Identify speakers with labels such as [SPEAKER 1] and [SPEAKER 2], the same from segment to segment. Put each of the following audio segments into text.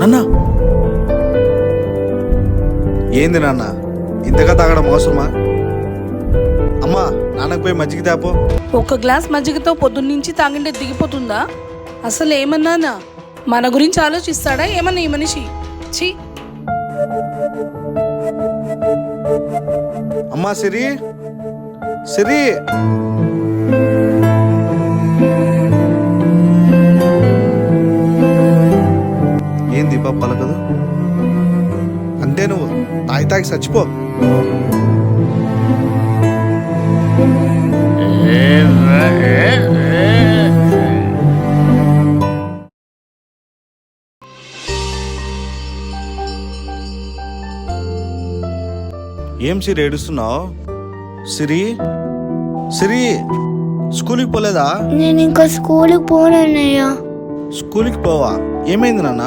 [SPEAKER 1] నాన్న. ఏంది నాన్న? ఇంతగా తాగడం అవసరమా? అమ్మా నాన్నకు పోయి మజ్జిగ తేపో.
[SPEAKER 2] ఒక్క గ్లాస్ మజ్జిగతో పొద్దున్నుంచి తాగింటే దిగిపోతుందా? అసలు ఏమన్నానా మన గురించి ఆలోచిస్తాడా? ఏమన్నా ఈ మనిషి? ఛీ.
[SPEAKER 1] అమ్మా సిరి. సిరి. ఏం దీప పలకదు? అంతే నువ్వు తాగి తాగి చచ్చిపో. ఏం సిరి ఏడుస్తున్నావు? సిరి? సిరి స్కూల్కి పోలేదా?
[SPEAKER 3] నేను ఇంకా స్కూల్కి పోనన్నయ్య
[SPEAKER 1] స్కూల్కి పోవా? ఏమైంది నాన్న?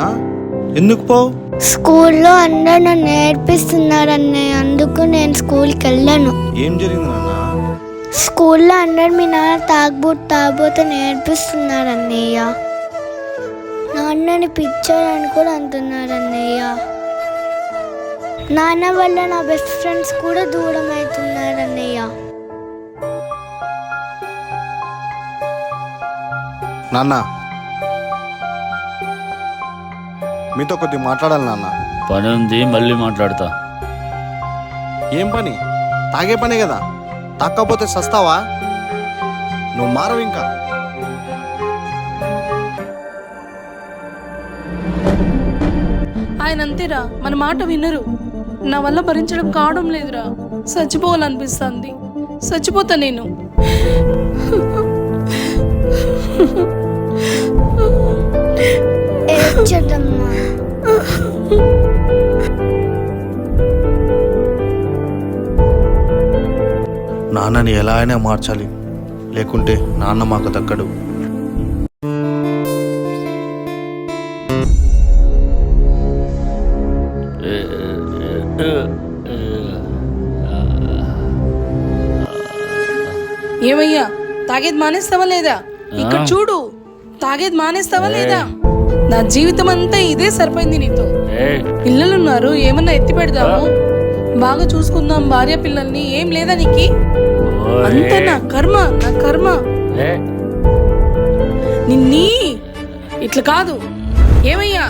[SPEAKER 1] ఎందుకు పోవు
[SPEAKER 3] స్కూల్లో అందరూ నన్ను నేర్పిస్తున్నారన్నయ్య అందుకు నేను స్కూల్కి వెళ్ళను
[SPEAKER 1] ఏం జరిగింది నాన్న?
[SPEAKER 3] స్కూల్లో అందరు మీ నాన్న తాగబోతు తాగబోతు నేర్పిస్తున్నారన్నయ్య. నాన్నని పిక్చర్ అని కూడా అంటున్నారన్నయ్య. నాన్న వల్ల నా బెస్ట్ ఫ్రెండ్స్ కూడా దూరం అవుతున్నారన్నయ్య
[SPEAKER 1] నాన్న మీతో కొద్దిగా మాట్లాడాలి నాన్న.
[SPEAKER 4] పని ఉంది మళ్ళీ మాట్లాడతా.
[SPEAKER 1] ఏం పని? తాగే పనే కదా. తాకపోతే సస్తావా? నువ్వు మారవు ఇంకా.
[SPEAKER 2] ఆయన అంతేరా మన మాట వినరు. నా వల్ల భరించడం కావడం లేదురా. చచ్చిపోవాలనిపిస్తుంది. చచ్చిపోతా నేను.
[SPEAKER 3] ఏడ్చదమ్మా
[SPEAKER 1] నాన్నని ఎలా అయినా మార్చాలి. లేకుంటే నాన్న మాకు దక్కడు.
[SPEAKER 2] ఏమయ్యా తాగేది మానేస్తావా లేదా? ఇక్కడ చూడు. తాగేది మానేస్తావా లేదా? నా జీవితం అంతా ఇదే సరిపోయింది నీతో. పిల్లలున్నారు ఏమన్నా ఎత్తి పెడదాము? బాగా చూసుకుందాం భార్య పిల్లల్ని ఏం లేదా నీకి? అంత నా కర్మ నా కర్మ. నిన్నీ ఇట్లా కాదు. ఏమయ్యా?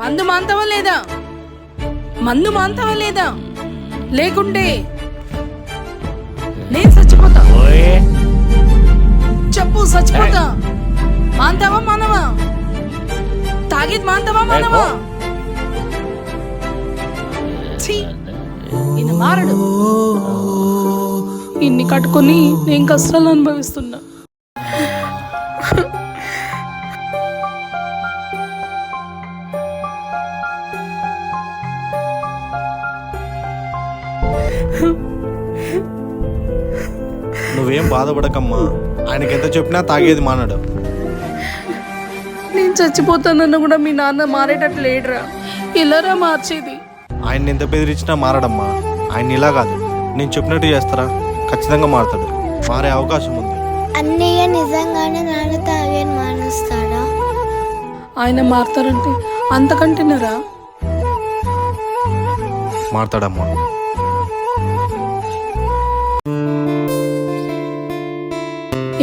[SPEAKER 2] మందు మాంతావా లేదా? మందు మాంతావా లేదా? లేకుంటే నేను చచ్చిపోతా. చెప్పు చచ్చిపోతా. మాంతావా మానవా? మాంతావా మానవా ఛీ, ఈయన మారడు. ఇన్ని కట్టుకొని నేను కష్టాలు అనుభవిస్తున్నా.
[SPEAKER 1] నువ్వేం బాధపడకమ్మా. ఆయనకి ఎంత చెప్పినా తాగేది మానడు.
[SPEAKER 2] నేను చచ్చిపోతానన్న కూడా మీ నాన్న మారేటట్లు లేడురా. ఇలారా మార్చేది.
[SPEAKER 1] ఆయన్ని ఎంత బెదిరించినా మారడమ్మా. ఆయన ఇలా కాదు. నేను చెప్పినట్టు చేస్తారా? ఖచ్చితంగా మారతాడు. మారే అవకాశం ఉంది.
[SPEAKER 3] అన్నయ్య నిజంగానే నాన్న మానేస్తాడా
[SPEAKER 2] ఆయన మారుతారంటే అంతకంటేనరా?
[SPEAKER 1] మారతాడమ్మా.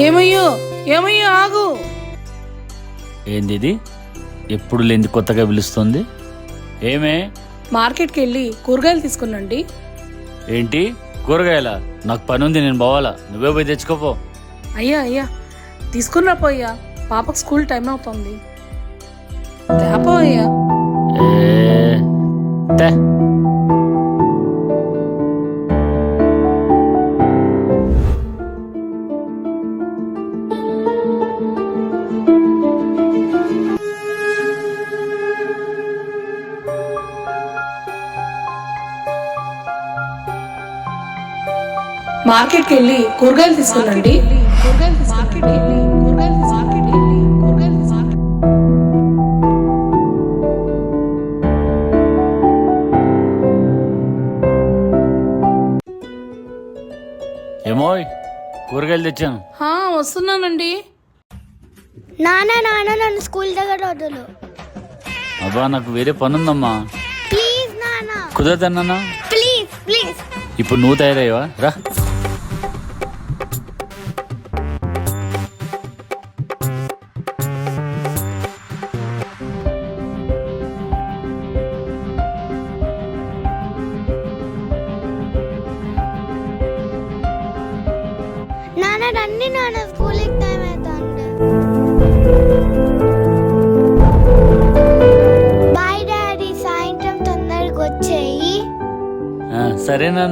[SPEAKER 2] ఏమయ్యో? ఏమయ్యో? ఆగు.
[SPEAKER 4] ఏంది ఇది ఎప్పుడు లేని కొత్తగా పిలుస్తుంది? ఏమే?
[SPEAKER 2] మార్కెట్కి వెళ్ళి కూరగాయలు తీసుకున్నాండి.
[SPEAKER 4] ఏంటి? కూరగాయల? నాకు పని ఉంది నేను పోవాలా? నువ్వే పోయి తెచ్చుకోపో.
[SPEAKER 2] అయ్యా అయ్యా. తీసుకుని రాపోయ్యా పాపకు స్కూల్ టైం అవుతుంది. తేపో అయ్యా.
[SPEAKER 4] ఏ తే.
[SPEAKER 2] మార్కెట్కి వెళ్ళి కూరగాయలు తీసుకున్నాండి కూరగాయలు
[SPEAKER 4] ఏమోయ్ కూరగాయలు తెచ్చాను.
[SPEAKER 2] హా, వస్తున్నానండి.
[SPEAKER 3] నాన్న నాన్న నన్ను స్కూల్ దగ్గర వదులు.
[SPEAKER 4] అబ్బా నాకు వేరే పని ఉందమ్మా
[SPEAKER 3] ప్లీజ్ నాన్న.
[SPEAKER 4] కుదరదన్నా
[SPEAKER 3] ప్లీజ్ ప్లీజ్.
[SPEAKER 4] ఇప్పుడు నువ్వు తయారయ్యవా? రా.
[SPEAKER 3] రండి నాన్న స్కూల్కి టైం అవుతుంది బాయ్ డాడీ సాయంత్రం తొందరగా వచ్చేయి
[SPEAKER 4] ఆ, సరేనా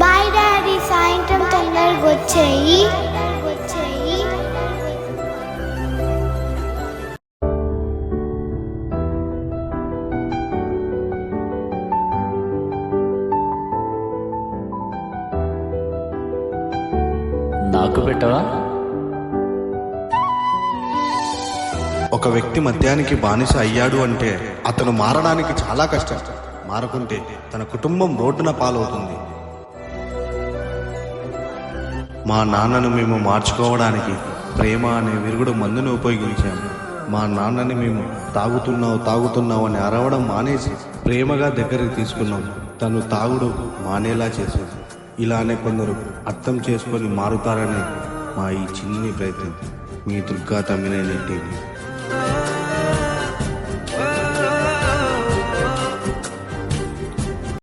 [SPEAKER 3] బాయ్ డాడీ సాయంత్రం తొందరగా వచ్చేయి
[SPEAKER 4] నాకు పెట్టవా?
[SPEAKER 1] ఒక వ్యక్తి మద్యానికి బానిస అయ్యాడు అంటే అతను మారడానికి చాలా కష్టం. మారకుంటే తన కుటుంబం రోడ్డున పాలవుతుంది. మా నాన్నను మేము మార్చుకోవడానికి ప్రేమ అనే విరుగుడు మందును ఉపయోగించాము. మా నాన్నని మేము తాగుతున్నావు తాగుతున్నావు అని అరవడం మానేసి ప్రేమగా దగ్గరికి తీసుకున్నాం. తను తాగుడు మానేలా చేసింది. ఇలానే కొందరు అర్థం చేసుకొని మారుతారనే మా ఈ చిన్ని ప్రయత్నం. మీ దుర్గా తమ్మినేని టీవీ